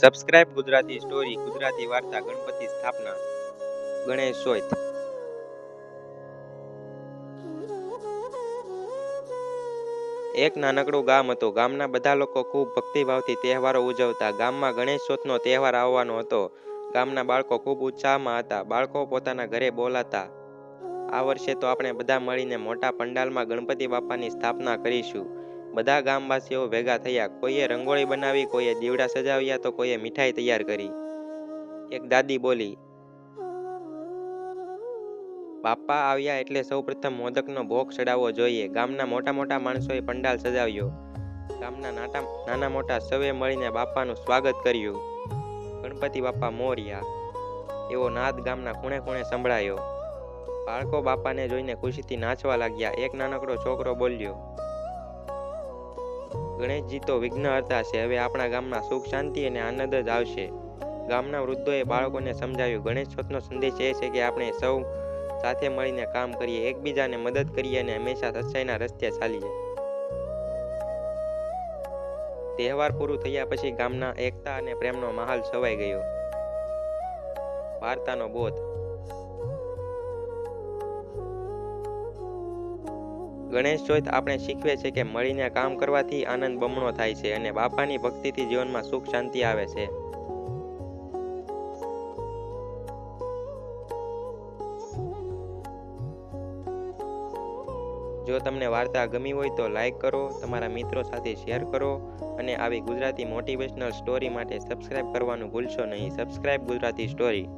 Subscribe Gujarati story Gujarati વાર્તા, ગણપતિ સ્થાપના. ગણેશ ચોથ. એક નાનકડું ગામ હતું. ગામના બધા લોકો ખૂબ ભક્તિભાવથી તહેવારો ઉજવતા. ગામમાં ગણેશ ચોથનો તહેવાર આવવાનો હતો. ગામના બાળકો ખૂબ ઉત્સાહમાં હતા. બાળકો પોતાના ઘરે બોલાતા. આ વર્ષે તો આપણે બધા મળીને મોટા પંડાલમાં ગણપતિ બાપાની સ્થાપના કરીશું. બધા ગામવાસીઓ ભેગા થયા. કોઈએ રંગોળી બનાવી, કોઈએ દીવડા સજાવ્યા, તો કોઈએ મીઠાઈ તૈયાર કરી. એક દાદી બોલી, બાપા આવ્યા એટલે સૌપ્રથમ મોદકનો ભોગ ચડાવવો જોઈએ. ગામના મોટા મોટા માણસોએ પંડાલ સજાવ્યો. ગામના નાટા, નાના મોટા સવે મળીને બાપાનું સ્વાગત કર્યું. ગણપતિ બાપા મોર્યા. એવો નાદ ગામના ખૂણે ખૂણે સંભળાયો. બાળકો બાપાને જોઈને ખુશીથી નાચવા લાગ્યા. એક નાનકડો છોકરો બોલ્યો ગણેશજી તો વિઘ્ન હરતા છે. હવે આપણા ગામમાં સુખ, શાંતિ અને આનંદ જ આવશે. ગામના વૃદ્ધોએ બાળકોને સમજાવ્યું. ગણેશ ચોથનો સંદેશ એ છે કે આપણે સૌ સાથે મળીને કામ કરીએ, એકબીજાને મદદ કરીએ અને હંમેશા સચ્ચાઈના રસ્તે ચાલીએ. તહેવાર પૂરું થયા પછી ગામના એકતા અને પ્રેમનો માહોલ છવાઈ ગયો. વાર્તાનો બોધ. ગણેશ ચોથ આપણે શીખવે છે કે મળીને કામ કરવાથી આનંદ બમણો થાય છે અને બાપાની ભક્તિથી જીવનમાં સુખ શાંતિ આવે છે. જો તમને વાર્તા ગમી હોય તો લાઈક કરો, તમારા મિત્રો સાથે શેર કરો અને આવી ગુજરાતી મોટિવેશનલ સ્ટોરી માટે સબસ્ક્રાઇબ કરવાનું ભૂલશો નહીં. Subscribe Gujarati story.